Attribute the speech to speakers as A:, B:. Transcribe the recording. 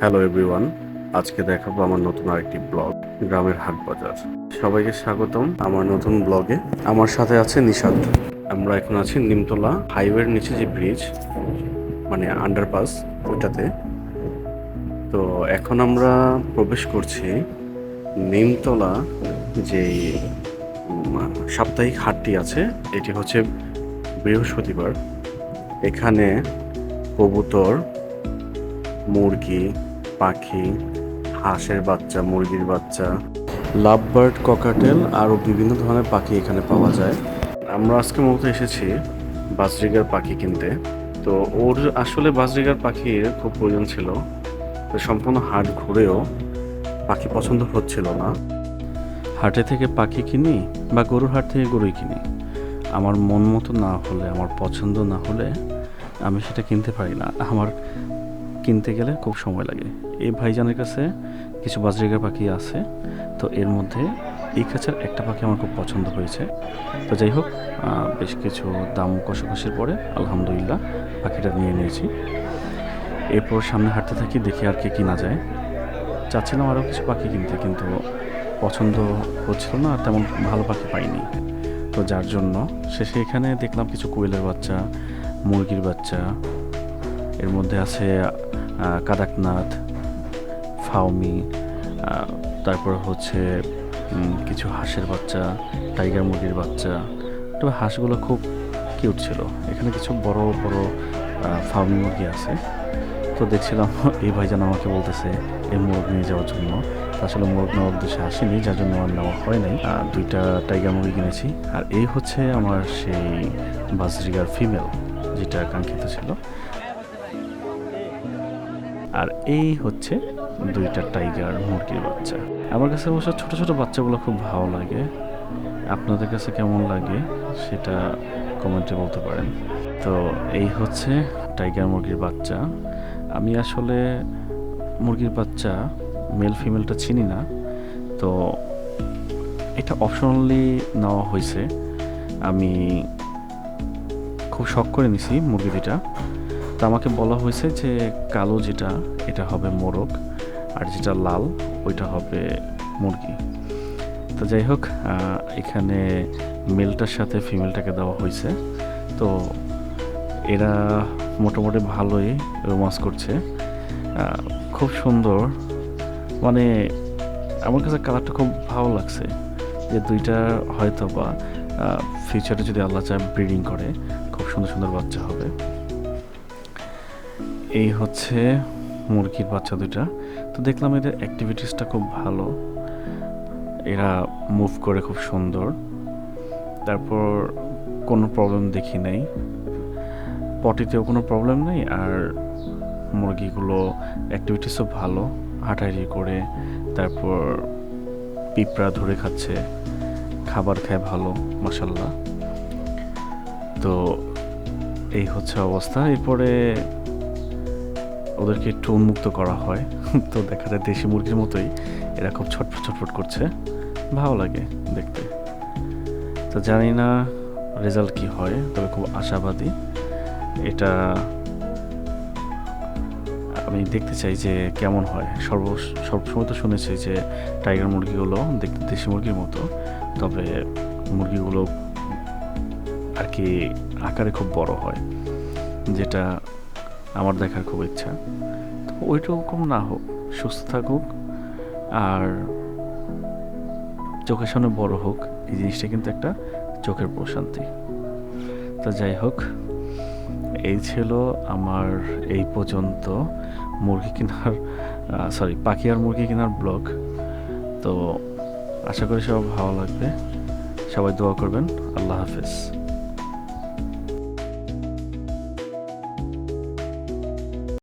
A: Hello everyone আজকে দেখাবো আমার নতুন আরেকটি ব্লগ, গ্রামের হাট বাজার। সবাইকে স্বাগতম আমার নতুন ব্লগে। আমার সাথে আছে নিশাদ। আমরা এখন আছি নিমতলা হাইওয়ের নিচে যে ব্রিজ মানে আন্ডারপাস ওইটাতে। তো এখন আমরা প্রবেশ করছি নিমতলা যে সাপ্তাহিক হাটটি আছে, এটি হচ্ছে বৃহস্পতিবার। এখানে কবুতর মুরগি, পাখি, হাঁসের বাচ্চা, মুরগির বাচ্চা লাভ বার্ড ককাটেল আরও বিভিন্ন ধরনের পাখি এখানে পাওয়া যায়। আমরা আজকে মূলত এসেছি বাজরিগার পাখি কিনতে। তো ওর আসলে বাজরিগার পাখির খুব প্রয়োজন ছিল। তো সম্পূর্ণ হাট ঘুরেও পাখি পছন্দ হচ্ছিল না। হাটে থেকে পাখি কিনি বা গরুর হাট থেকে গরুই কিনি, আমার মন মতো না হলে, আমার পছন্দ না হলে আমি সেটা কিনতে পারি না। আমার কিনতে গেলে খুব সময় লাগে। এই ভাইজানের কাছে কিছু বাজরিগা পাখি আছে, তো এর মধ্যে এই কাছার একটা পাখি আমার খুব পছন্দ হয়েছে। তো যাই হোক বেশ কিছু দাম কষাকষির পরে আলহামদুলিল্লাহ পাখিটা নিয়ে নিয়েছি। এরপর সামনে হাঁটতে থাকি, দেখি আর কে কিনা যায়। চাচ্ছিলাম আরও কিছু পাখি কিনতে, কিন্তু পছন্দ হচ্ছিল না, আর তেমন ভালো পাখি পাইনি। তো যার জন্য শেষে এখানে দেখলাম কিছু কোয়েলের বাচ্চা, মুরগির বাচ্চা। এর মধ্যে আছে কাদাকনাথ ফাউমি তারপর হচ্ছে কিছু হাঁসের বাচ্চা, টাইগার মুরগির বাচ্চা। তবে হাঁসগুলো খুব কিউট ছিল। এখানে কিছু বড় বড় ফার্মি মুরগি আছে। তো দেখছিলাম, এই ভাইজান আমাকে বলতেছে, এই মোরগ নিয়ে যাওয়ার জন্য। আসলে মোরগ নেওয়ার উদ্দেশ্যে আসেনি, যার জন্য আমার নেওয়া হয় নাই। দুইটা টাইগার মুরগি কিনেছি। আর এই হচ্ছে আমার সেই বাজরিগার ফিমেল, যেটা কাঙ্ক্ষিত ছিল। আর এই হচ্ছে দুইটা টাইগার মুরগির বাচ্চা। আমার কাছে অবশ্য ছোট ছোট বাচ্চাগুলো খুব ভালো লাগে। আপনাদের কাছে কেমন লাগে সেটা কমেন্টে বলতে পারেন। তো এই হচ্ছে টাইগার মুরগির বাচ্চা। আমি আসলে মুরগির বাচ্চা মেল ফিমেলটা চিনি না। তো এটা অপশনালি নেওয়া হয়েছে। আমি খুব শখ করে নিছি মুরগি দুইটা। তো আমাকে বলা হয়েছে যে কালো যেটা, এটা হবে মোরগ, আর যেটা লাল, ওইটা হবে মুরগি। তো যাই হোক এখানে মেলটার সাথে ফিমেলটাকে দেওয়া হয়েছে। তো এরা মোটামুটি ভালোই রোমান্স করছে। খুব সুন্দর। মানে আমার কাছে কালারটা খুব ভালো লাগছে যে দুইটা হয়তো বা ফিউচারে যদি আল্লাহ চায় ব্রিডিং করে, খুব সুন্দর সুন্দর বাচ্চা হবে। এই হচ্ছে মুরগির বাচ্চা দুইটা। তো দেখলাম এদের অ্যাক্টিভিটিসটা খুব ভালো। এরা মুভ করে খুব সুন্দর। তারপর কোনো প্রবলেম দেখি নাই। পটিতেও কোনো প্রবলেম নেই আর মুরগিগুলো অ্যাক্টিভিটিসও ভালো। হাঁটাহাঁটি করে, তারপর পিঁপড়া ধরে খাচ্ছে। খাবার খায় ভালো মাসাল্লাহ তো এই হচ্ছে অবস্থা। এরপরে ওদেরকে একটু উন্মুক্ত করা হয়। তো দেখা যায় দেশি মুরগির মতোই এরা খুব ছটফট ছটফট করছে। ভালো লাগে দেখতে। তো জানি না রেজাল্ট কি হয়, তবে খুব আশাবাদী। এটা আমি দেখতে চাই যে কেমন হয়। সর্ব, সবসময় তো শুনেছি যে টাইগার মুরগিগুলো দেখতে দেশি মুরগির মতো। তবে মুরগিগুলো আর কি আকারে খুব বড় হয়। যেটা আমার দেখার খুব ইচ্ছা। তো ওইরকম না হোক, সুস্থ থাকুক আর চোখের সামনে বড় হোক, এই জিনিসটা কিন্তু একটা চোখের প্রশান্তি। তো যাই হোক, এই ছিল আমার এই পর্যন্ত মুরগি কেনার সরি পাখি আর মুরগি কেনার ব্লগ। তো আশা করি সব ভালো লাগবে। সবাই দোয়া করবেন। আল্লাহ হাফেজ।